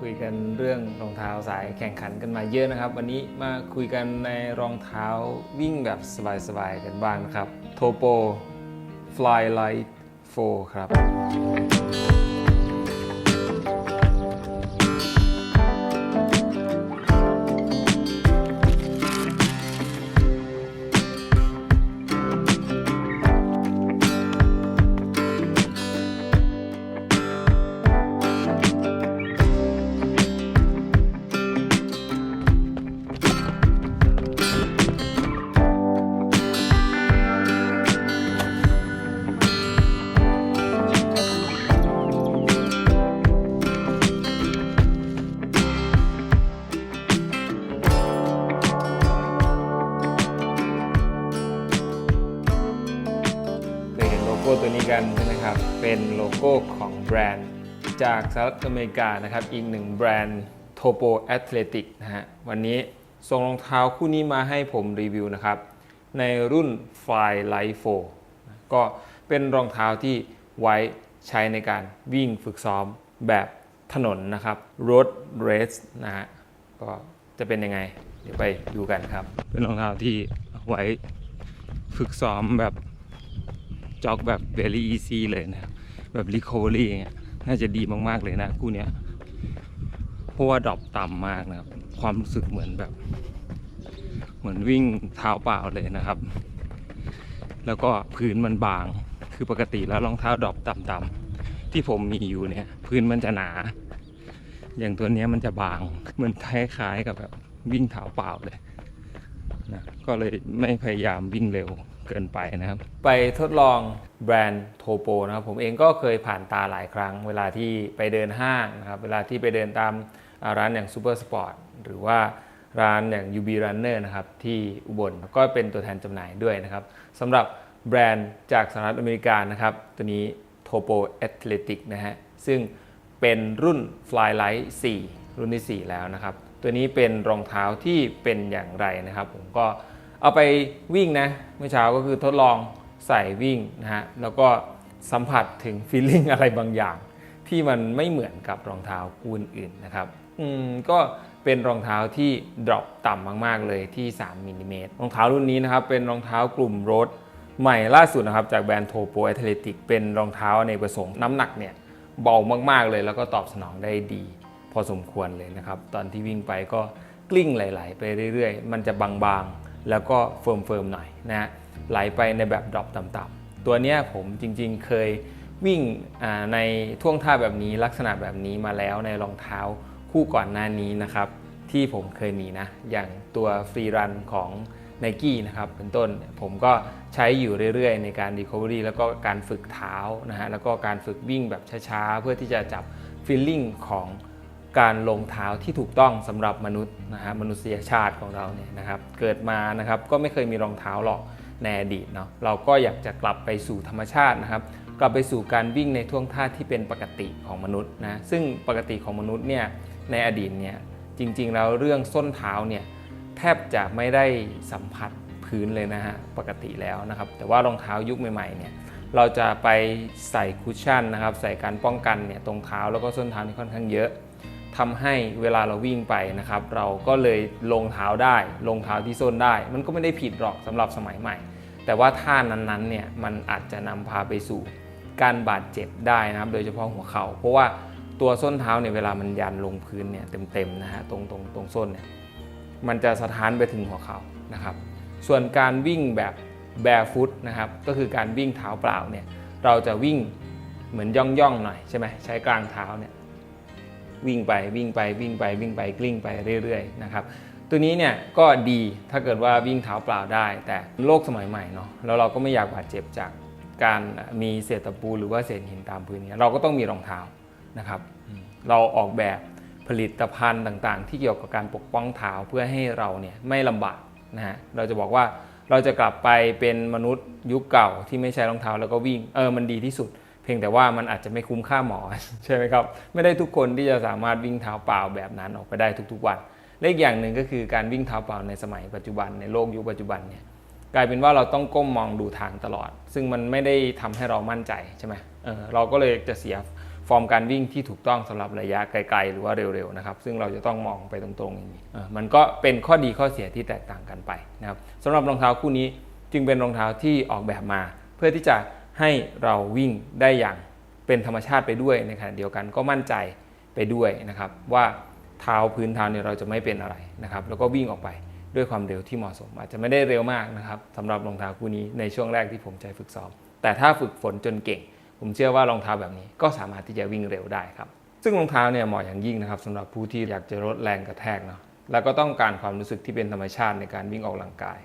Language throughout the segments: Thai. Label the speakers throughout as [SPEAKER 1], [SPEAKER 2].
[SPEAKER 1] คุยกันเรื่องรองเท้าสายแข่งขันกันมาเยอะนะครับ วันนี้มาคุยกันในรองเท้าวิ่งแบบสบายๆกันบ้างนะครับ t o p o Fly Light 4 ครับ นใช่ไหมครับ เป็นโลโก้ของแบรนด์ จากสหรัฐอเมริกานะครับ อีกหนึ่งแบรนด์ Topo Athletic นะฮะ วันนี้ส่งรองเท้าคู่นี้มาให้ผมรีวิวนะครับ ในรุ่น Fly Light 4ก็เป็นรองเท้าที่ไว้ใช้ในการวิ่งฝึกซ้อมแบบถนนนะครับ Road Race นะฮะ ก็จะเป็นยังไง เดี๋ยวไปดูกันครับ เป็นรองเท้าที่ไว้ฝึกซ้อมแบบ จ็อกแบบ very easy เลยนะครับแบบ recovery อย่างเงี้ยน่าจะดีมากๆเลยนะคู่เนี้ยเพราะว่าดรอปต่ำมากนะครับ ความรู้สึกเหมือนแบบ เหมือนวิ่งเท้าเปล่าเลยนะครับ แล้วก็พื้นมันบางคือปกติแล้วรองเท้าดรอปต่ำๆที่ผมมีอยู่เนี่ย พื้นมันจะหนา อย่างตัวนี้มันจะบางเหมือนคล้ายๆกับแบบวิ่งเท้าเปล่าเลยนะก็เลยไม่พยายามวิ่งเร็ว เกินไปนะครับ ไปทดลองแบรนด์โทโปนะครับ ผมเองก็เคยผ่านตาหลายครั้ง เวลาที่ไปเดินห้างนะครับ เวลาที่ไปเดินตามร้านอย่างซูเปอร์สปอร์ตหรือว่าร้านอย่าง UB Runner นะครับที่อุบลก็เป็นตัวแทนจำหน่ายด้วยนะครับสำหรับแบรนด์จากสหรัฐอเมริกานะครับ ตัวนี้ Topo Athletic นะฮะ ซึ่งเป็นรุ่น Flylight 4 รุ่นที่ 4 แล้วนะครับ ตัวนี้เป็นรองเท้าที่เป็นอย่างไรนะครับ ผมก็ เอาไปวิ่งนะเมื่อเช้าก็คือทดลองใส่วิ่งนะฮะแล้วก็สัมผัสถึงฟีลลิ่งอะไรบางอย่าง ที่มันไม่เหมือนกับรองเท้าคู่อื่นนะครับอืมก็เป็นรองเท้าที่ดรอปต่ำมาก ๆ เลยที่ 3มิลลิเมตรรองเท้ารุ่นนี้นะครับเป็นรองเท้ากลุ่มรดใหม่ล่าสุดนะครับจากแบรนด์โทโปแอ t เลติกเป็นรองเท้าในประสงค์น้ำหนักเนี่ยเบามาก ๆ เลยแล้วก็ตอบสนองได้ดี พอสมควรเลยนะครับ ตอนที่วิ่งไปก็กลิ้งไหล ๆ ไปเรื่อย ๆ มันจะบางๆ แล้วก็เฟิร์มๆหน่อยนะฮะไหลไปในแบบดรอปต่ำๆตัวเนี้ยผมจริงๆเคยวิ่งในท่วงท่าแบบนี้ลักษณะแบบนี้มาแล้วในรองเท้าคู่ก่อนหน้านี้นะครับ ที่ผมเคยมีนะ อย่างตัวฟรีรันของ n i กี้นะครับเป็นต้นผมก็ใช้อยู่เรื่อยๆ ในการ Recovery แล้วก็การฝึกเท้านะฮะแล้วก็การฝึกวิ่งแบบช้าๆ เพื่อที่จะจับฟีลลิ่งของ การลงเท้าที่ถูกต้องสำหรับมนุษย์นะฮะมนุษยชาติของเราเนี่ยนะครับเกิดมานะครับก็ไม่เคยมีรองเท้าหรอกในอดีตเนาะเราก็อยากจะกลับไปสู่ธรรมชาตินะครับ กลับไปสู่การวิ่งในท่วงท่าที่เป็นปกติของมนุษย์นะซึ่งปกติของมนุษย์เนี่ยในอดีตเนี่ยจริงๆแล้วเรื่องส้นเท้าเนี่ยแทบจะไม่ได้สัมผัสพื้นเลยนะฮะปกติแล้วนะครับ แต่ว่ารองเท้ายุคใหม่ๆเนี่ยเราจะไปใส่คุชชั่นนะครับ ใส่การป้องกันเนี่ยตรงเท้าแล้วก็ส้นเท้านี่ค่อนข้างเยอะ ทำให้เวลาเราวิ่งไปนะครับ เราก็เลยลงเท้าได้ ลงเท้าที่ส้นได้ มันก็ไม่ได้ผิดหรอกสำหรับสมัยใหม่ แต่ว่าท่านั้นๆเนี่ยมันอาจจะนำพาไปสู่การบาดเจ็บได้นะครับ โดยเฉพาะหัวเขา่าเพราะว่าตัวส้นเท้าเนี่ยเวลามันยันลงพื้นเนี่ยเต็มๆนะฮะตรงตรงตรงส้นเนี่ยมันจะสะท้านไปถึงหัวเข่านะครับ ส่วนการวิ่งแบบ barefoot นะครับก็คือการวิ่งเท้าเปล่าเนี่ยเราจะวิ่งเหมือนย่องๆหน่อยใช่ไหมใช้กลางเท้าเนี่ย วิ่งไปวิ่งไปวิ่งไปวิ่งไปกลิ้งไปเรื่อยๆนะครับตัวนี้เนี่ยก็ดีถ้าเกิดว่าวิ่งเท้าเปล่าได้ แต่โลกสมัยใหม่เนาะแล้วเราก็ไม่อยากบาดเจ็บจากการมีเศษตะปูหรือว่าเศษหินตามพื้นเนี่ยเราก็ต้องมีรองเท้านะครับอืมเราออกแบบผลิตภัณฑ์ต่างๆ ที่เกี่ยวกับการปกป้องเท้าเพื่อให้เราเนี่ยไม่ลำบากนะฮะเราจะบอกว่าเราจะกลับไปเป็นมนุษย์ยุคเก่าที่ไม่ใช้รองเท้าแล้วก็วิ่งเออมันดีที่สุดเพียงแต่ว่ามันอาจจะไม่คุ้มค่าหมอใช่ไหมครับ ไม่ได้ทุกคนที่จะสามารถวิ่งเท้าเปล่าแบบนั้นออกไปได้ทุกๆวันและอีกอย่างหนึ่งก็คือการวิ่งเท้าเปล่าในสมัยปัจจุบันในโลกยุคปัจจุบันเนี่ยกลายเป็นว่าเราต้องก้มมองดูทางตลอด ซึ่งมันไม่ได้ทำให้เรามั่นใจใช่ไหมเออเราก็เลยจะเสียฟอร์มการวิ่งที่ถูกต้องสำหรับระยะไกลๆหรือว่าเร็วๆนะครับ ซึ่งเราจะต้องมองไปตรงๆอย่างนี้มันก็เป็นข้อดีข้อเสียที่แตกต่างกันไปนะครับสำหรับรองเท้าคู่นี้จึงเป็นรองเท้าที่ออกแบบมา เพื่อที่จะ ให้เราวิ่งได้อย่างเป็นธรรมชาติไปด้วยในขณะเดียวกันก็มั่นใจไปด้วยนะครับว่าเท้าพื้นเท้าเนี่ยเราจะไม่เป็นอะไรนะครับแล้วก็วิ่งออกไปด้วยความเร็วที่เหมาะสม อาจจะไม่ได้เร็วมากนะครับสำหรับรองเท้าคู่นี้ในช่วงแรกที่ผมใช้ฝึกซ้อมแต่ถ้าฝึกฝนจนเก่ง ผมเชื่อว่ารองเท้าแบบนี้ก็สามารถที่จะวิ่งเร็วได้ครับซึ่งรองเท้าเนี่ยเหมาะอย่างยิ่งนะครับสำหรับผู้ที่อยากจะลดแรงกระแทกเนาะแล้วก็ต้องการความรู้สึกที่เป็นธรรมชาติในการวิ่งออกกำลังกาย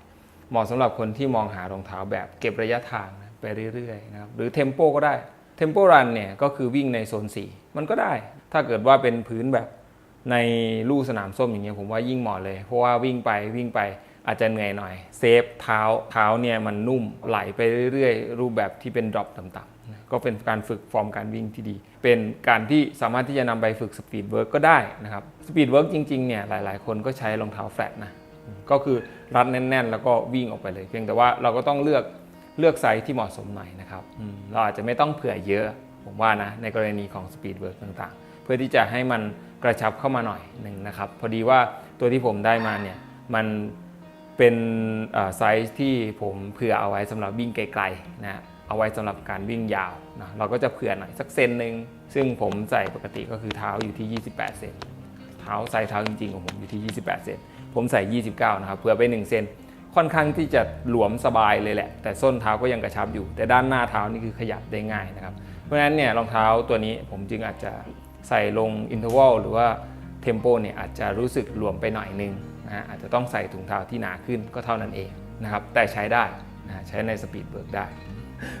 [SPEAKER 1] เหมาะสำหรับคนที่มองหารองเท้าแบบเก็บระยะทางนะ ไปเรื่อยๆนะครับหรือเทมโปก็ได้เทมโปรันเนี่ยก็คือวิ่งในโซน 4 มันก็ได้ ถ้าเกิดว่าเป็นพื้นแบบในลู่สนามส้มอย่างเงี้ยผมว่ายิ่งเหมาะเลย เพราะว่าวิ่งไปวิ่งไปอาจจะเหนื่อยหน่อย เซฟเท้าเท้าเนี่ยมันนุ่มไหลไปเรื่อยๆ รูปแบบที่เป็นดรอปต่ำๆก็เป็นการฝึกฟอร์มการวิ่งที่ดี เป็นการที่สามารถที่จะนำไปฝึกสปีดเวิร์กก็ได้นะครับสปีดเวิร์กจริงๆเนี่ยหลายๆ คนก็ใช้รองเท้าแฟลตนะก็คือรัดแน่น ๆ แล้วก็วิ่งออกไปเลย เพียงแต่ว่าเราก็ต้องเลือก เลือกไซส์ที่เหมาะสมหน่อยนะครับเราอาจจะไม่ต้องเผื่อเยอะผมว่านะในกรณีของสปีดเวิร์กต่างๆ เพื่อที่จะให้มันกระชับเข้ามาหน่อยหนึ่งนะครับ พอดีว่าตัวที่ผมได้มาเนี่ยมันเป็นไซส์ที่ผมเผื่อเอาไว้สำหรับวิ่งไกลๆนะเอาไว้สำหรับการวิ่งยาวนะเราก็จะเผื่อหน่อยสักเซนหนึ่งซึ่งผมใส่ปกติก็คือเท้าอยู่ที่ 28 เซนเท้าไซส์เท้าจริงๆของผมอยู่ที่ 28 เซนผมใส่ 29 นะครับเผื่อไป 1 เซน ค่อนข้างที่จะหลวมสบายเลยแหละ แต่ส้นเท้าก็ยังกระชับอยู่ แต่ด้านหน้าเท้านี่คือขยับได้ง่ายนะครับ เพราะฉะนั้นเนี่ยรองเท้าตัวนี้ผมจึงอาจจะใส่ลงอินเทอร์วัลหรือว่าเทมโปเนี่ยอาจจะรู้สึกหลวมไปหน่อยนึงนะอาจจะต้องใส่ถุงเท้าที่หนาขึ้นก็เท่านั้นเองนะครับแต่ใช้ได้นะฮะใช้ในสปีดเบิร์กได้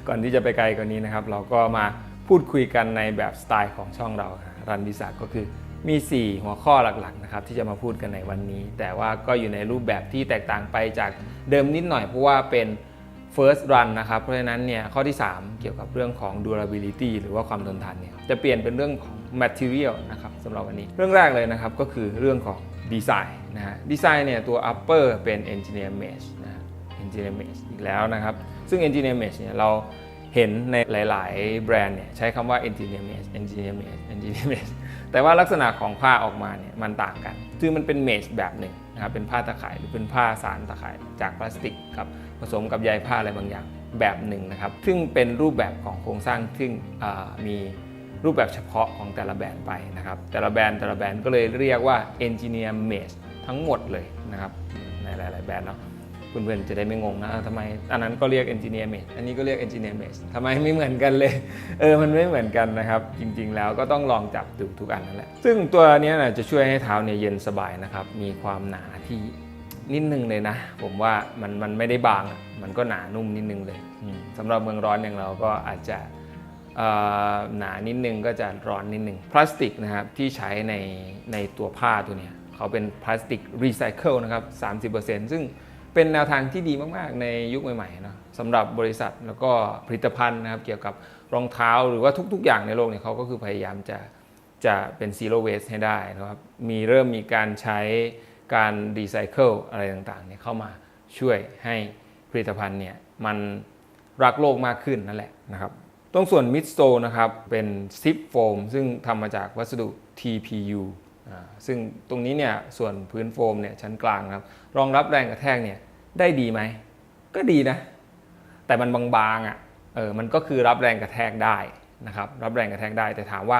[SPEAKER 1] ก่อนที่จะไปไกลกว่านี้นะครับ เราก็มาพูดคุยกันในแบบสไตล์ของช่องเรารันวิสาก็คือ มี 4 หัวข้อหลักๆนะครับที่จะมาพูดกันในวันนี้ แต่ว่าก็อยู่ในรูปแบบที่แตกต่างไปจากเดิมนิดหน่อยเพราะว่าเป็น first run นะครับ เพราะฉะนั้นเนี่ยข้อที่ 3 เกี่ยวกับเรื่องของ durability หรือว่าความทนทานเนี่ยจะเปลี่ยนเป็นเรื่องของ material นะครับสำหรับวันนี้ เรื่องแรกเลยนะครับก็คือเรื่องของดีไซน์นะฮะดีไซน์เนี่ยตัว upper เป็น engineer mesh นะ engineer mesh อีกแล้วนะครับ ซึ่ง engineer mesh เนี่ยเราเห็นในหลาย ๆ แบรนด์เนี่ยใช้คำว่า engineer mesh engineer mesh engineer mesh แต่ว่าลักษณะของผ้าออกมาเนี่ยมันต่างกัน คือมันเป็น mesh แบบหนึ่งนะครับเป็นผ้าตะข่ายหรือเป็นผ้าสารตะข่ายจากพลาสติกครับผสมกับใยผ้าอะไรบางอย่างแบบหนึ่งนะครับ ซึ่งเป็นรูปแบบของโครงสร้างซึ่งมีรูปแบบเฉพาะของแต่ละแบรนด์ไปนะครับ แต่ละแบรนด์แต่ละแบรนด์ก็เลยเรียกว่า engineer mesh ทั้งหมดเลยนะครับในหลาย ๆ แบรนด์เนาะ เพื่อนๆจะได้ไม่งงนะทำไมอันนั้นก็เรียก engineer mesh อันนี้ก็เรียก engineer mesh ทำไมไม่เหมือนกันเลย เออมันไม่เหมือนกันนะครับ จริงๆแล้วก็ต้องลองจับดูทุกอันนั่นแหละซึ่งตัวนี้นะจะช่วยให้เท้าเนี่ยเย็นสบายนะครับมีความหนาที่นิดนึงเลยนะ ผมว่ามันมันไม่ได้บางมันก็หนานุ่มนิดนึงเลยสำหรับเมืองร้อนอย่างเราก็อาจจะหนานิดนึงก็จะร้อนนิดนึงพลาสติกนะครับที่ใช้ในในตัวผ้าตัวเนี้ยเขาเป็นพลาสติกรีไซเคิลนะครับ 30%ซึ่ง เป็นแนวทางที่ดีมาก ๆ ในยุคใหม่ๆเนอะสำหรับบริษัทแล้วก็ผลิตภัณฑ์นะครับเกี่ยวกับรองเท้าหรือว่าทุก ๆ อย่างในโลกเนี่ยเขาก็คือพยายามจะจะเป็นซีโร่เวสให้ได้นะครับมีเริ่มมีการใช้การรีไซเคิลอะไรต่างๆเนี่ยเข้ามาช่วยให้ผลิตภัณฑ์เนี่ยมันรักโลกมากขึ้นนั่นแหละนะครับตรงส่วนมิดโซนะครับเป็นซิปโฟมซึ่งทำมาจากวัสดุ TPU อ่าซึ่งตรงนี้เนี่ยส่วนพื้นโฟมเนี่ยชั้นกลางครับ รองรับแรงกระแทกเนี่ยได้ดีไหมก็ดีนะ แต่มันบางๆอะเออมันก็คือรับแรงกระแทกได้นะครับรับแรงกระแทกได้ แต่ถามว่า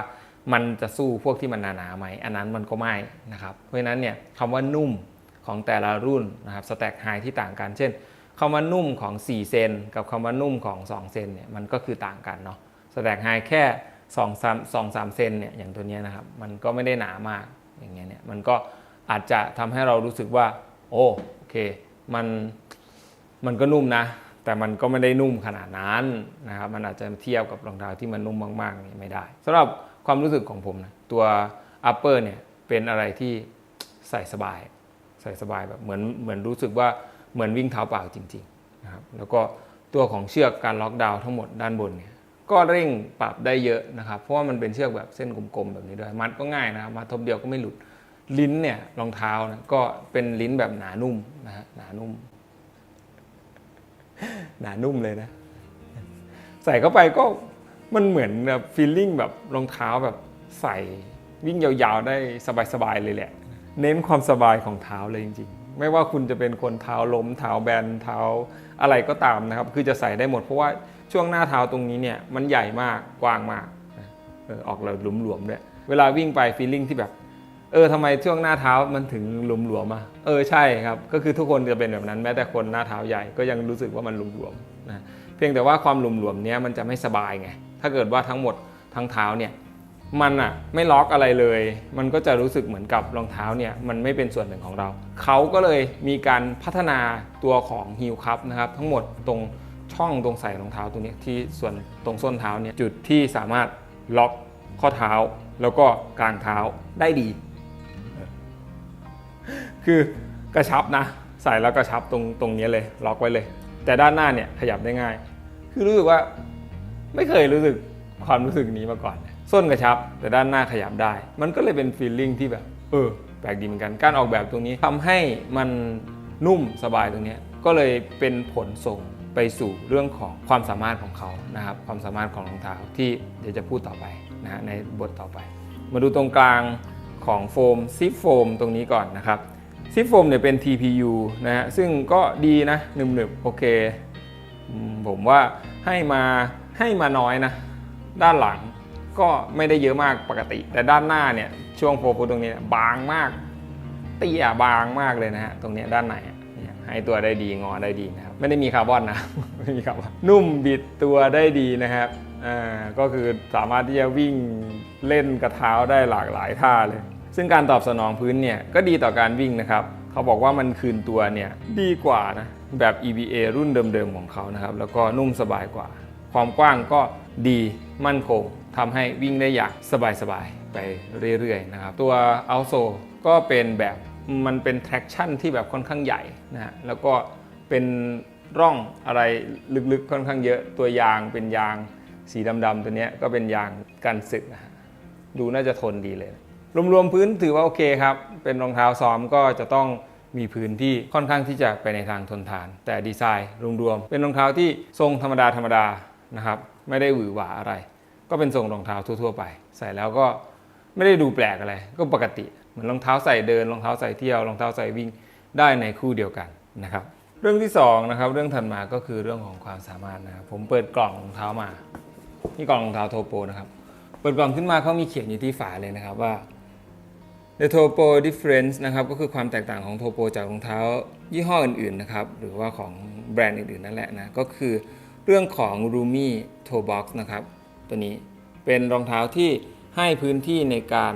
[SPEAKER 1] มันจะสู้พวกที่มันหนาๆไหมอันนั้นมันก็ไม่นะครับเพราะฉะนั้นเนี่ยคำว่านุ่มของแต่ละรุ่นนะครับสแต็กไฮที่ต่างกันเช่นคำว่านุ่มของ 4 เซนกับคำว่านุ่มของ 2 เซนเนี่ยมันก็คือต่างกันเนาะสแต็กไฮแค่2 3 2 3เซนเนี่ยอย่างตัวเนี้ยนะครับมันก็ไม่ได้หนามากอย่างเงี้ยเนี่ยมันก็อาจจะทำให้เรารู้สึกว่า โอ้โอเคมันมันก็นุ่มนะ แต่มันก็ไม่ได้นุ่มขนาดนั้นนะครับมันอาจจะเทียบกับรองเท้าที่มันนุ่มมากๆนี่ไม่ได้สำหรับความรู้สึกของผมนะตัว upper เนี่ยเป็นอะไรที่ใส่สบาย ใส่สบายแบบเหมือนเหมือนรู้สึกว่าเหมือนวิ่งเท้าเปล่าจริงๆนะครับแล้วก็ตัวของเชือกการล็อกดาวน์ทั้งหมดด้านบนเนี่ยก็เร่งปรับได้เยอะนะครับ เพราะว่ามันเป็นเชือกแบบเส้นกลมๆแบบนี้ด้วย มัดก็ง่ายนะครับมัดทบเดียวก็ไม่หลุด ลิ้นเนี่ยรองเท้านะก็เป็นลิ้นแบบหนานุ่มนะฮะหนานุ่ม หนานุ่มเลยนะ ใส่เข้าไปก็มันเหมือนแบบฟีลลิ่งแบบรองเท้าแบบใส่วิ่งยาวๆได้สบายๆเลยแหละ เน้นความสบายของเท้าเลยจริงๆ ไม่ว่าคุณจะเป็นคนเท้าล้มเท้าแบนเท้าอะไรก็ตามนะครับ คือจะใส่ได้หมดเพราะว่าช่วงหน้าเท้าตรงนี้เนี่ยมันใหญ่มากกว้างมากเออออกเราหลวมๆด้วยเวลาวิ่งไปฟีลลิ่งที่แบบ เออทำไมช่วงหน้าเท้ามันถึงหลวมอะเออใช่ครับก็คือทุกคนจะเป็นแบบนั้นแม้แต่คนหน้าเท้าใหญ่ก็ยังรู้สึกว่ามันหลุมหลวมนะเพียงแต่ว่าความหลุมหลวมเนี้ยมันจะไม่สบายไงถ้าเกิดว่าทั้งหมดทั้งเท้าเนี่ยมันอะไม่ล็อกอะไรเลย มันก็จะรู้สึกเหมือนกับรองเท้าเนี่ยมันไม่เป็นส่วนหนึ่งของเรา เขาก็เลยมีการพัฒนาตัวของฮิลคัพนะครับทั้งหมดตรงช่องตรงใส่รองเท้าตรงนี้ที่ส่วนตรงส้นเท้าเนี่ยจุดที่สามารถล็อกข้อเท้า แล้วก็กลางเท้าได้ดี คือกระชับนะ ใส่แล้วกระชับตรงตรงนี้เลย ล็อกไว้เลย แต่ด้านหน้าเนี่ยขยับได้ง่าย คือรู้สึกว่าไม่เคยรู้สึกความรู้สึกนี้มาก่อน ส้นกระชับแต่ด้านหน้าขยับได้ มันก็เลยเป็นฟีลลิ่งที่แบบ เออแปลกดีเหมือนกัน การออกแบบตรงนี้ทำให้มันนุ่มสบายตรงนี้ก็เลยเป็นผลส่งไปสู่เรื่องของความสามารถของเขานะครับ ความสามารถของรองเท้าที่เดี๋ยวจะพูดต่อไปนะฮะในบทต่อไป มาดูตรงกลางของโฟมซิปโฟมตรงนี้ก่อนนะครับ ซิปโฟมเนี่ยเป็น TPU นะฮะซึ่งก็ดีนะหนึบๆโอเคผมว่าให้มาให้มาน้อยนะ ด้านหลังก็ไม่ได้เยอะมากปกติ แต่ด้านหน้าเนี่ยช่วงโฟมตรงนี้บางมากเตี้ยบางมากเลยนะฮะตรงนี้ด้านในเนี่ยให้ตัวได้ดีงอได้ดีนะครับไม่ได้มีคาร์บอนนะไม่มีคาร์บอนนุ่มบิดตัวได้ดีนะครับอ่าก็คือสามารถที่จะวิ่งเล่นกระเท้าได้หลากหลายท่าเลย ซึ่งการตอบสนองพื้นเนี่ยก็ดีต่อการวิ่งนะครับ เขาบอกว่ามันคืนตัวเนี่ยดีกว่านะแบบ EVA รุ่นเดิมๆของเขานะครับ แล้วก็นุ่มสบายกว่า ความกว้างก็ดีมั่นคงทำให้วิ่งได้อย่างสบายๆไปเรื่อยๆนะครับ ตัว o u t s o ก็เป็นแบบมันเป็น traction ที่แบบค่อนข้างใหญ่นะฮะแล้วก็เป็นร่องอะไรลึกๆค่อนข้างเยอะตัวยางเป็นยางสีดำๆตัวเนี้ยก็เป็นยางกันสึกนะฮะดูน่าจะทนดีเลย รวมๆพื้นถือว่าโอเคครับ เป็นรองเท้าซ้อมก็จะต้องมีพื้นที่ค่อนข้างที่จะไปในทางทนทาน แต่ดีไซน์รวมๆเป็นรองเท้าที่ทรงธรรมดาธรรมดานะครับไม่ได้หวือหวาอะไร ก็เป็นทรงรองเท้าทั่ว ๆ ไป ใส่แล้วก็ไม่ได้ดูแปลกอะไร ก็ปกติเหมือนรองเท้าใส่เดินรองเท้าใส่เที่ยวรองเท้าใส่วิ่งได้ในคู่เดียวกันนะครับเรื่องที่สองนะครับเรื่องถัดมาก็คือเรื่องของความสามารถนะครับผมเปิดกล่องรองเท้ามานี่กล่องรองเท้าโทโปนะครับเปิดกล่องขึ้นมาเขามีเขียนอยู่ที่ฝาเลยนะครับว่า The Topo Difference นะครับก็คือความแตกต่างของโทโปจากรองเท้ายี่ห้ออื่นๆนะครับหรือว่าของแบรนด์อื่นๆนั่นแหละนะก็คือเรื่องของ Rumi Toe Box นะครับตัวนี้เป็นรองเท้าที่ให้พื้นที่ในการ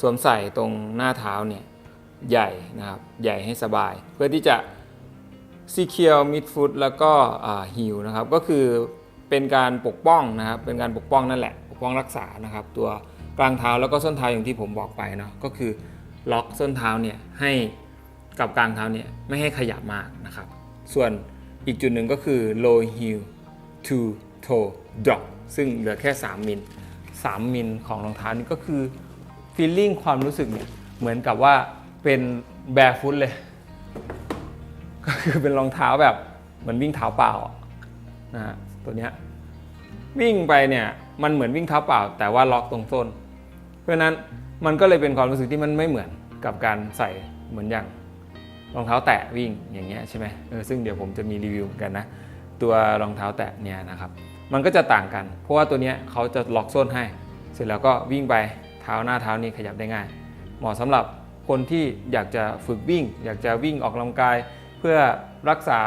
[SPEAKER 1] สวมใส่ตรงหน้าเท้าเนี่ยใหญ่นะครับใหญ่ให้สบาย เพื่อที่จะ secure midfoot แล้วก็ฮิลนะครับก็คือเป็นการปกป้องนะครับเป็นการปกป้องนั่นแหละ ปกป้องรักษานะครับตัว กลางเท้าแล้วก็ส้นเท้าอย่างที่ผมบอกไปเนาะก็คือล็อกส้นเท้าเนี่ยให้กับกลางเท้าเนี่ยไม่ให้ขยับมากนะครับ ส่วนอีกจุดหนึ่งก็คือ low heel to toe drop ซึ่งเหลือแค่ 3 มิล 3 มิลของรองเท้านี่ก็คือ feeling ความรู้สึกเนี่ยเหมือนกับว่าเป็น barefoot เลย ก็คือเป็นรองเท้าแบบเหมือนวิ่งเท้าเปล่านะฮะตัวเนี้ยวิ่งไปเนี่ยมันเหมือนวิ่งเท้าเปล่า แต่ว่าล็อกตรงส้น เพราะนั้นมันก็เลยเป็นความรู้สึกที่มันไม่เหมือนกับการใส่เหมือนอย่างรองเท้าแตะวิ่งอย่างเงี้ยใช่ไหมเออซึ่งเดี๋ยวผมจะมีรีวิวเหมือนกันนะ ตัวรองเท้าแตะเนี่ยนะครับ มันก็จะต่างกัน เพราะว่าตัวเนี้ยเขาจะล็อกส้นให้ เสร็จแล้วก็วิ่งไปเท้าหน้าเท้านี่ขยับได้ง่าย เหมาะสำหรับคนที่อยากจะฝึกวิ่ง อยากจะวิ่งออกกำลังกาย เพื่อรักษา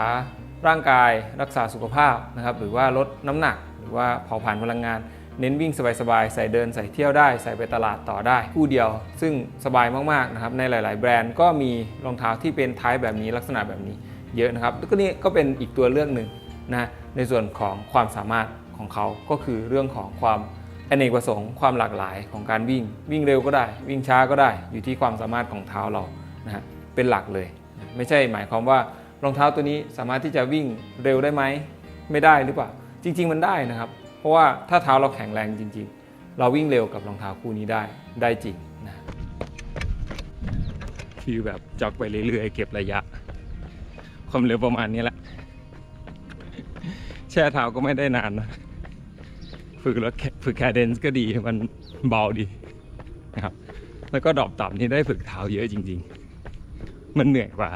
[SPEAKER 1] ร่างกาย รักษาสุขภาพนะครับหรือว่าลดน้ำหนัก หรือว่าเผาผลาญพลังงาน เน้นวิ่งสบายๆ ใส่เดินใส่เที่ยวได้ ใส่ไปตลาดต่อได้ คู่เดียว ซึ่งสบายมากๆนะครับในหลาย ๆ แบรนด์ก็มีรองเท้าที่เป็นท้ายแบบนี้ลักษณะแบบนี้เยอะนะครับก็นี่ก็เป็นอีกตัวเลือกหนึ่งนะในส่วนของความสามารถของเขาก็คือเรื่องของความอเนกประสงค์ความหลากหลายของการวิ่ง วิ่งเร็วก็ได้ วิ่งช้าก็ได้อยู่ที่ความสามารถของเท้าเรานะฮะเป็นหลักเลย ไม่ใช่หมายความว่ารองเท้าตัวนี้สามารถที่จะวิ่งเร็วได้ไหมไม่ได้หรือเปล่า จริง ๆ มันได้นะครับ ราะว่าถ้าเท้าเราแข็งแรงจริง ๆ เราวิ่งเร็วกับรองเท้าคู่นี้ได้ได้จริงนะคือแบบจ็อกไปเรื่อยๆ เก็บระยะ ความเร็วประมาณนี้แหละ แช่เท้าก็ไม่ได้นานนะฝึกแล้วฝึกแคเดนซ์ก็ดีมันเบาดีนะครับแล้วก็ดอปต่ำนี่ได้ฝึกเท้าเยอะจริง ๆ มันเหนื่อยกว่า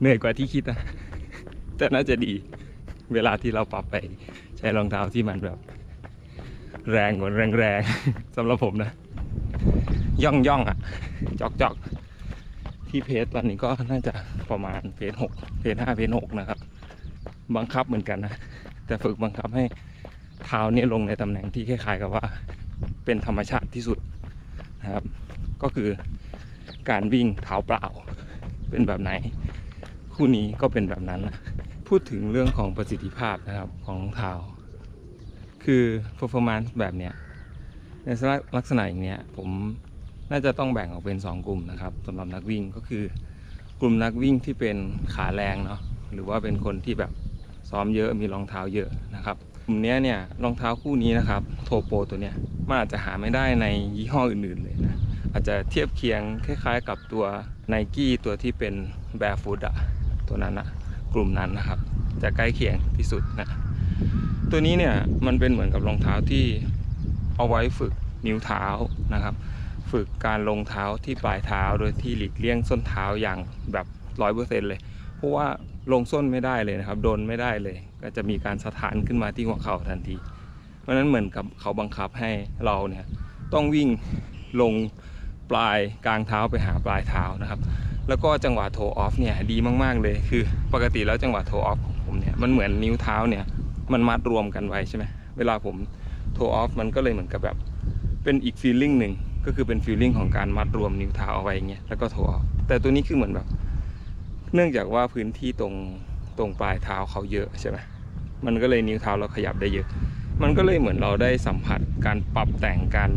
[SPEAKER 1] เหนื่อยกว่าที่คิดนะแต่น่าจะดีเวลาที่เราปรับไป ช้รองเท้าที่มันแบบ แรงกว่าแรงๆสำหรับผมนะ ย่องย่องอะจอกจอกที่เพจตอนนี้ก็น่าจะประมาณเพจหกเพจห้าเพจหกนะครับ บังคับเหมือนกันนะ แต่ฝึกบังคับให้เท้าเนี่ยลงในตำแหน่งที่คล้ายๆกับว่า เป็นธรรมชาติที่สุดนะครับ ก็คือการวิ่งเท้าเปล่า เป็นแบบไหน คู่นี้ก็เป็นแบบนั้นนะ พูดถึงเรื่องของประสิทธิภาพนะครับของรองเท้าคือ performance แบบเนี้ยในลักษณะอย่างเนี้ยผมน่าจะต้องแบ่งออกเป็น 2 กลุ่มนะครับสำหรับนักวิ่งก็คือกลุ่มนักวิ่งที่เป็นขาแรงเนาะหรือว่าเป็นคนที่แบบซ้อมเยอะมีรองเท้าเยอะนะครับกลุ่มนี้เนี่ยรองเท้าคู่นี้นะครับโทโปตัวเนี้ยมันอาจจะหาไม่ได้ในยี่ห้ออื่นๆเลยนะอาจจะเทียบเคียงคล้ายๆ กับตัว n i กี้ตัวที่เป็น barefoot อะตัวนั้นอะ กลุ่มนั้นนะครับ จะใกล้เคียงที่สุดนะ ตัวนี้เนี่ยมันเป็นเหมือนกับรองเท้าที่เอาไว้ฝึกนิ้วเท้านะครับ ฝึกการลงเท้าที่ปลายเท้าโดยที่หลีกเลี่ยงส้นเท้าอย่างแบบร้อยเปอร์เซ็นต์เลย เพราะว่าลงส้นไม่ได้เลยนะครับ โดนไม่ได้เลย ก็จะมีการสถานขึ้นมาที่หัวเข่าทันที เพราะฉะนั้นเหมือนกับเขาบังคับให้เราเนี่ยต้องวิ่งลงปลายกลางเท้าไปหาปลายเท้านะครับ แล้วก็จังหวะโทออฟเนี่ยดีมากๆเลย คือปกติแล้วจังหวะโทออฟของผมเนี่ยมันเหมือนนิ้วเท้าเนี่ยมันมัดรวมกันไว้ใช่ไหมเวลาผมโทออฟมันก็เลยเหมือนกับแบบเป็นอีกฟีลลิ่งหนึ่งก็คือเป็นฟีลลิ่งของการมัดรวมนิ้วเท้าเอาไว้อย่างเงี้ยแล้วก็โทออฟแต่ตัวนี้คือเหมือนแบบ เนื่องจากว่าพื้นที่ตรงตรงปลายเท้าเขาเยอะใช่ไหมมันก็เลยนิ้วเท้าเราขยับได้เยอะ มันก็เลยเหมือนเราได้สัมผัสการปรับแต่งการ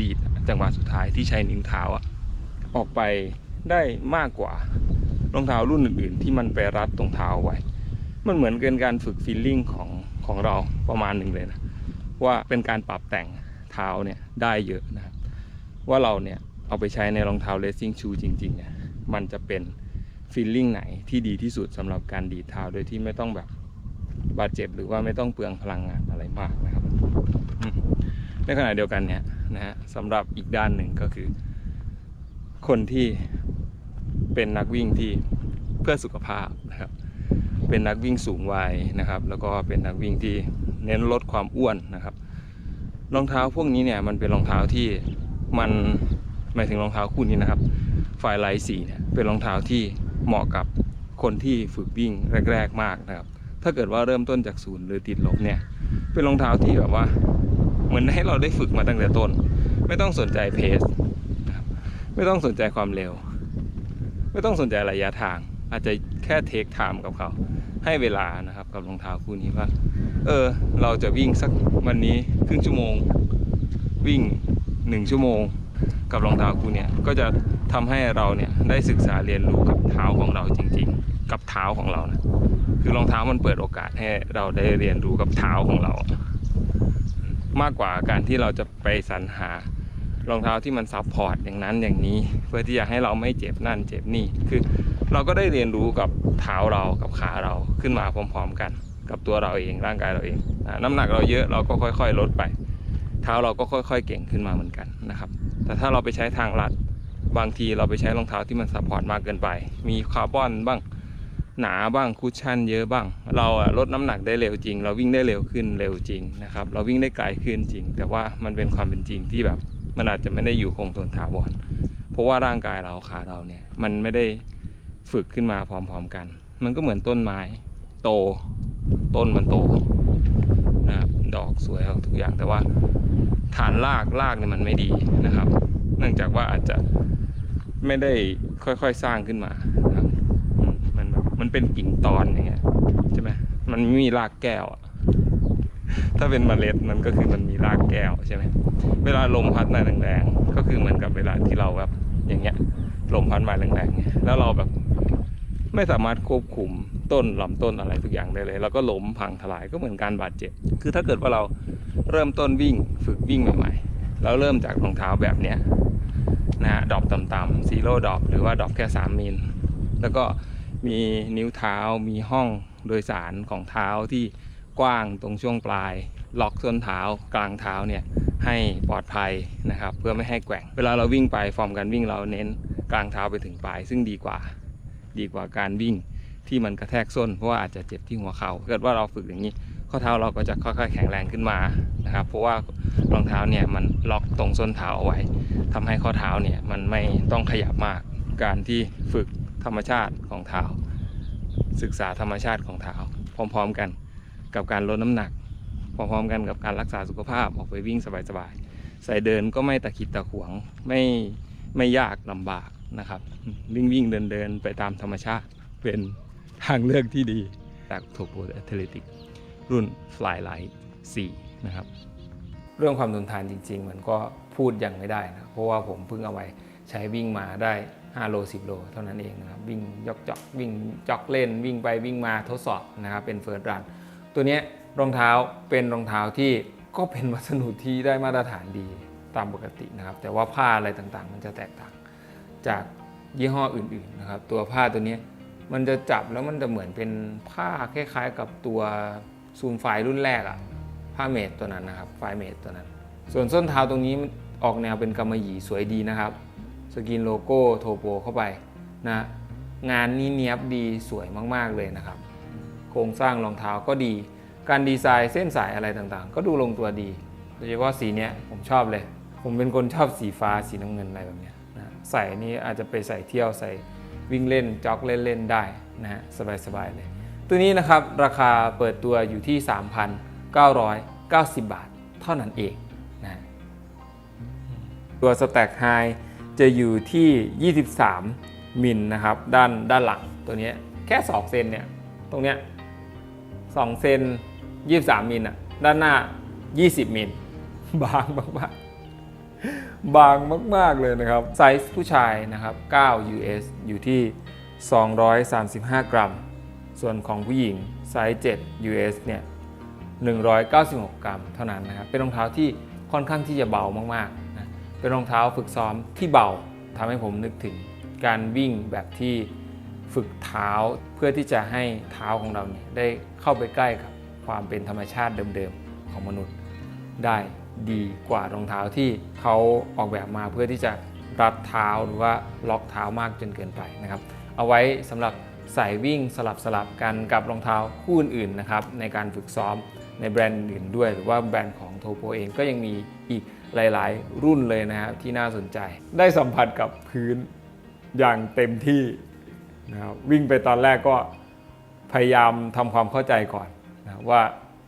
[SPEAKER 1] ดีดจังหวะสุดท้ายที่ใช้นิ้วเท้าอะออกไป ได้มากกว่ารองเท้ารุ่นอื่นๆ ที่มันไปรัดตรงเท้าไว้ มันเหมือนเป็นการฝึกฟีลลิ่งของของเราประมาณหนึ่งเลยนะว่าเป็นการปรับแต่งเท้าเนี่ยได้เยอะนะครับว่าเราเนี่ยเอาไปใช้ในรองเท้าเลสซิ่งชูจริงๆเนี่ยมันจะเป็นฟีลลิ่งไหนที่ดีที่สุดสำหรับการดีดเท้าโดยที่ไม่ต้องแบบบาดเจ็บหรือว่าไม่ต้องเปลืองพลังงานอะไรมากนะครับในขณะเดียวกันเนี่ยนะฮะสำหรับอีกด้านหนึ่งก็คือ คนที่เป็นนักวิ่งที่เพื่อสุขภาพนะครับ เป็นนักวิ่งสูงวัยนะครับ แล้วก็เป็นนักวิ่งที่เน้นลดความอ้วนนะครับ รองเท้าพวกนี้เนี่ยมันเป็นรองเท้าที่มันหมายถึงรองเท้าคู่นี้นะครับไฟไลท์สีเนี่ยเป็นรองเท้าที่เหมาะกับคนที่ฝึกวิ่งแรก ๆ มากนะครับ ถ้าเกิดว่าเริ่มต้นจากศูนย์หรือติดลบเนี่ย เป็นรองเท้าที่แบบว่า เหมือนให้เราได้ฝึกมาตั้งแต่ต้น ไม่ต้องสนใจเพส ไม่ต้องสนใจความเร็ว ไม่ต้องสนใจระยะทาง อาจจะแค่เทคไทม์กับเขา ให้เวลานะครับกับรองเท้าคู่นี้ว่า เออ เราจะวิ่งสักวันนี้ครึ่งชั่วโมง วิ่งหนึ่งชั่วโมง กับรองเท้าคู่เนี้ยก็จะทำให้เราเนี่ยได้ศึกษาเรียนรู้กับเท้าของเราจริง ๆ กับเท้าของเรานะคือรองเท้ามันเปิดโอกาสให้เราได้เรียนรู้กับเท้าของเรา มากกว่าการที่เราจะไปสรรหา รองเท้าที่มันซับพอร์ตอย่างนั้นอย่างนี้ เพื่อที่จะให้เราไม่เจ็บนั่นเจ็บนี่คือเราก็ได้เรียนรู้กับเท้าเรากับขาเราขึ้นมาพร้อมๆกัน กับตัวเราเองร่างกายเราเอง น้ำหนักเราเยอะเราก็ค่อยๆ ลดไป เท้าเราก็ค่อยๆ เก่งขึ้นมาเหมือนกันนะครับ แต่ถ้าเราไปใช้ทางลัดบางทีเราไปใช้รองเท้าที่มันซัพพอร์ตมากเกินไป มีคาร์บอนบ้างหนาบ้างคุชชั่นเยอะบ้าง เราลดน้ำหนักได้เร็วจริง เราวิ่งได้เร็วขึ้นเร็วจริงนะครับ เราวิ่งได้ไกลขึ้นจริง แต่ว่ามันเป็นความเป็นจริงที่แบบ มันอาจจะไม่ได้อยู่คงทนถาวร เพราะว่าร่างกายเราขาเราเนี่ยมันไม่ได้ฝึกขึ้นมาพร้อมๆกัน มันก็เหมือนต้นไม้ โต ต้นมันโตนะครับดอกสวยออกทุกอย่างแต่ว่าฐานรากรากเนี่ยมันไม่ดีนะครับ เนื่องจากว่าอาจจะไม่ได้ค่อยๆสร้างขึ้นมานะครับอืมมันแบบมันเป็นกิ่งตอนอย่างเงี้ยใช่ไหมมันไม่มีรากแก้วอะ ถ้าเป็นมเมล็ดมันก็คือมันมีรากแก้วใช่ไหมเวลาลมพัดมาแรงๆก็คือเหมือนกับเวลาที่เราแบบอย่างเงี้ยลมพัดมาแรงๆเนี่ยแล้วเราแบบไม่สามารถควบคุมต้นลำต้นอะไรทุกอย่างได้เลย แล้วก็ล้มพังทลายก็เหมือนการบาดเจ็บ คือถ้าเกิดว่าเราเริ่มต้นวิ่งฝึกวิ่งใหม่ๆแล้วเริ่มจากรองเท้าแบบเนี้ยนะฮะดอปต่ำๆซีโร่ดอปหรือว่าดอปแค่ 3มิลแล้วก็มีนิ้วเท้ามีห้องโดยสารของเท้าที่ กว้างตรงช่วงปลาย ล็อกส้นเท้ากลางเท้าเนี่ยให้ปลอดภัยนะครับ เพื่อไม่ให้แกว่ง เวลาเราวิ่งไปฟอร์มการวิ่งเราเน้นกลางเท้าไปถึงปลาย ซึ่งดีกว่า ดีกว่าการวิ่งที่มันกระแทกส้นเพราะว่าอาจจะเจ็บที่หัวเขา่าเกิดว่าเราฝึกอย่างนี้ ข้อเท้าเราก็จะค่อยๆแข็งแรงขึ้นมานะครับ เพราะว่ารองเท้าเนี่ยมันล็อกตรงส้นเท้าเอาไว้ทำให้ข้อเท้าเนี่ยมันไม่ต้องขยับมาก การที่ฝึกธรรมชาติของเท้า ศึกษาธรรมชาติของเท้าพร้อม ๆ กัน กับการลดน้ำหนักพร้อมๆกันกับการรักษาสุขภาพออกไปวิ่งสบายๆใส่เดินก็ไม่ตะขิดตะขวงไม่ไม่ยากลำบากนะครับ วิ่งวิ่งเดินเดินไปตามธรรมชาติเป็นทางเลือกที่ดีจากโทโปแอตเลติกรุ่น Flylight 4 นะครับ เรื่องความทนทานจริง ๆ มันก็พูดยังไม่ได้นะเพราะว่าผมเพิ่งเอาไว้ใช้วิ่งมาได้ 5 โล 10 โล เท่านั้นเองนะครับ วิ่งยกจอกวิ่งจอกเล่น วิ่งไปวิ่งมาทดสอบนะครับ เป็นเฟิร์สรัน ตัวนี้รองเท้าเป็นรองเท้าที่ก็เป็นวัสดุที่ได้มาตรฐานดีตามปกตินะครับ แต่ว่าผ้าอะไรต่างๆ มันจะแตกต่างจากยี่ห้ออื่นๆนะครับ ตัวผ้าตัวนี้มันจะจับแล้วมันจะเหมือนเป็นผ้าคล้ายๆ กับตัวซูมไฟรุ่นแรกอะผ้าเมดตัวนั้นนะครับไฟเมดตัวนั้น ส่วนส้นเท้าตรงนี้มันออกแนวเป็นกำมะหยี่สวยดีนะครับสกรีนโลโก้โทโปเข้าไปนะงานนี้เนี้ยบดีสวยมากๆเลยนะครับ โครงสร้างรองเท้าก็ดี การดีไซน์เส้นสายอะไรต่างๆ ก็ดูลงตัวดี โดยเฉพาะสีเนี้ยผมชอบเลย ผมเป็นคนชอบสีฟ้าสีน้ำเงินอะไรแบบเนี้ยนะใส่นี่อาจจะไปใส่เที่ยวใส่วิ่งเล่นจ็อกเล่นๆได้นะฮะสบายๆเลย ตัวนี้นะครับราคาเปิดตัวอยู่ที่ 3,990 บาท เท่านั้นเองนะตัวสแต็กไฮจะอยู่ที่ 23มิลนะครับด้านด้านหลังตัวเนี้ยแค่ 2 เซนเนี่ยตรงเนี้ย 2 เซน 23 มิลอะ ด้านหน้า 20 มิล บางมากๆ บางมาก ๆ เลยนะครับ ไซส์ผู้ชายนะครับ 9 US อยู่ที่ 235 กรัม ส่วนของผู้หญิงไซส์ 7 US เนี่ย 196 กรัมเท่านั้นนะครับ เป็นรองเท้าที่ค่อนข้างที่จะเบามากๆนะ เป็นรองเท้าฝึกซ้อมที่เบาทำให้ผมนึกถึงการวิ่งแบบที่ ฝึกเท้าเพื่อที่จะให้เท้าของเราเนี่ยได้เข้าไปใกล้กับความเป็นธรรมชาติเดิมๆของมนุษย์ ได้ดีกว่ารองเท้าที่เขาออกแบบมาเพื่อที่จะรัดเท้าหรือว่าล็อกเท้ามากจนเกินไปนะครับ เอาไว้สำหรับใส่วิ่งสลับสลับกันกับรองเท้าคู่อื่นๆนะครับในการฝึกซ้อมในแบรนด์อื่นด้วย หรือว่าแบรนด์ของโทโปเองก็ยังมีอีกหลาย ๆ รุ่นเลยนะครับที่น่าสนใจ ได้สัมผัสกับพื้นอย่างเต็มที่ นะครับวิ่งไปตอนแรกก็พยายามทำความเข้าใจก่อนนะว่า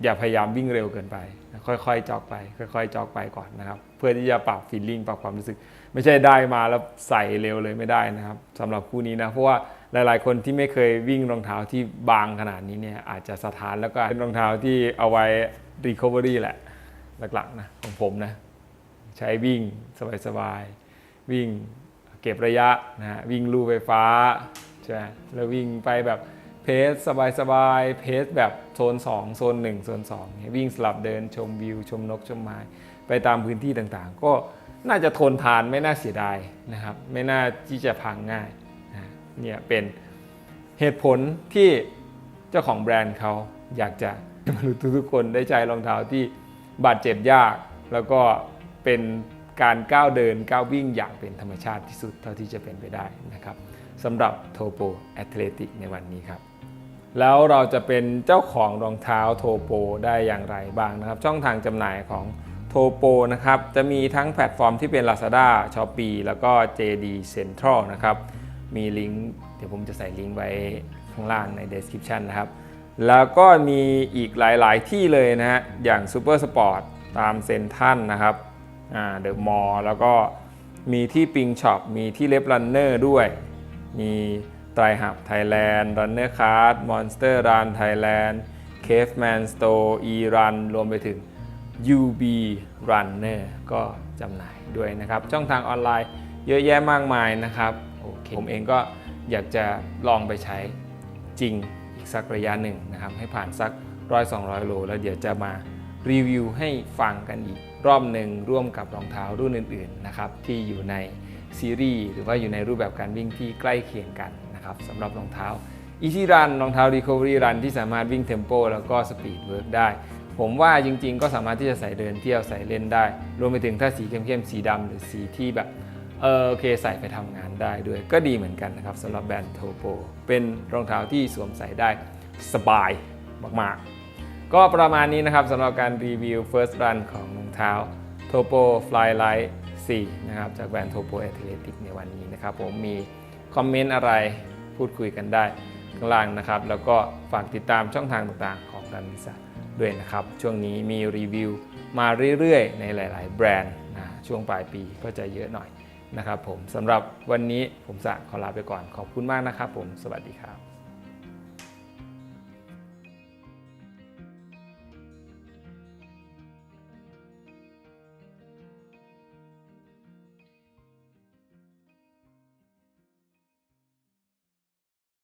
[SPEAKER 1] อย่าพยายามวิ่งเร็วเกินไปค่อยๆจอกไป ค่อยๆจอกไปก่อนนะครับ เพื่อที่จะปรับฟีลลิ่งปรับความรู้สึก ไม่ใช่ได้มาแล้วใส่เร็วเลยไม่ได้นะครับสำหรับคู่นี้นะเพราะว่าหลายๆ คนที่ไม่เคยวิ่งรองเท้าที่บางขนาดนี้เนี่ยอาจจะสะท้านแล้วก็เป็นรองเท้าที่เอาไว้ recovery แหละหลักๆนะของผมนะใช้วิ่งสบายๆวิ่งเก็บระยะนะฮะวิ่งลู่ไฟฟ้า ใช่แล้ววิ่งไปแบบเพสสบายๆ เพสแบบโซน 2 โซน 1 โซน2วิ่งสลับเดินชมวิว ชมนกชมไม้ ไปตามพื้นที่ต่างๆ ก็น่าจะทนทานไม่น่าเสียดายนะครับ ไม่น่าที่จะพังง่ายนะเนี่ยเป็นเหตุผลที่เจ้าของแบรนด์เขาอยากจะมนุษย์ทุกคนได้ใจรองเท้าที่บาดเจ็บยาก แล้วก็เป็นการก้าวเดินก้าววิ่งอย่างเป็นธรรมชาติที่สุดเท่าที่จะเป็นไปได้นะครับ สำหรับโทโปแอตเลติกในวันนี้ครับ แล้วเราจะเป็นเจ้าของรองเท้าโทโปได้อย่างไรบ้างนะครับ ช่องทางจำหน่ายของโทโปนะครับจะมีทั้งแพลตฟอร์มที่เป็น Lazada, Shopee แล้วก็ JD Central นะครับ มีลิงก์เดี๋ยวผมจะใส่ลิงก์ไว้ข้างล่างใน description นะครับ แล้วก็มีอีกหลาย ๆ ที่เลยนะฮะอย่าง Super Sport ตามเซนทันนะครับเดอะมอลล์แล้วก็มีที่ปิงช็อปมีที่เล็บรันเนอร์ด้วย มีไตรหับไทยแลนด์รันเนอร์คาร์ดมอนสเตอร์รันไทยแลนด์เคฟแมนสโตร์อีรันรวมไปถึง UB Runner ก็จำหน่ายด้วยนะครับ ช่องทางออนไลน์เยอะแยะมากมายนะครับโอเคผมเองก็อยากจะลองไปใช้จริงอีกสักระยะหนึ่งนะครับ ให้ผ่านสักร้อยสองโล แล้วเดี๋ยวจะมารีวิวให้ฟังกันอีกรอบหนึ่งร่วมกับรองเท้ารุ่นอื่นๆนะครับที่อยู่ใน ซีรีส์หรือว่าอยู่ในรูปแบบการวิ่งที่ใกล้เคียงกันนะครับสำหรับรองเท้า Easy Run รองเท้า Recovery Run ที่สามารถวิ่งเทมโปแล้วก็ Speed Work ได้ ผมว่าจริงๆ ก็สามารถที่จะใส่เดินเที่ยวใส่เล่นได้ รวมไปถึงถ้าสีเข้มๆ สีดำหรือสีที่แบบเออโอเคใส่ไปทำงานได้ด้วย ก็ดีเหมือนกันนะครับสำหรับแบรนด์โทโปเป็นรองเท้าที่สวมใส่ได้สบายมากๆ ก็ประมาณนี้นะครับสำหรับการรีวิว First Run ของรองเท้า Topo Flylight 4 นะครับ จากแบรนด์ Topo Athletic ในวันนี้นะครับผมมีคอมเมนต์อะไรพูดคุยกันได้ข้างล่างนะครับ แล้วก็ฝากติดตามช่องทางต่างๆ ของดันมิสาด้วยนะครับ ช่วงนี้มีรีวิวมาเรื่อยๆ ในหลาย ๆ แบรนด์นะช่วงปลายปีก็จะเยอะหน่อยนะครับผมสำหรับวันนี้ผมสะขอลาไปก่อนขอบคุณมากนะครับผมสวัสดีครับ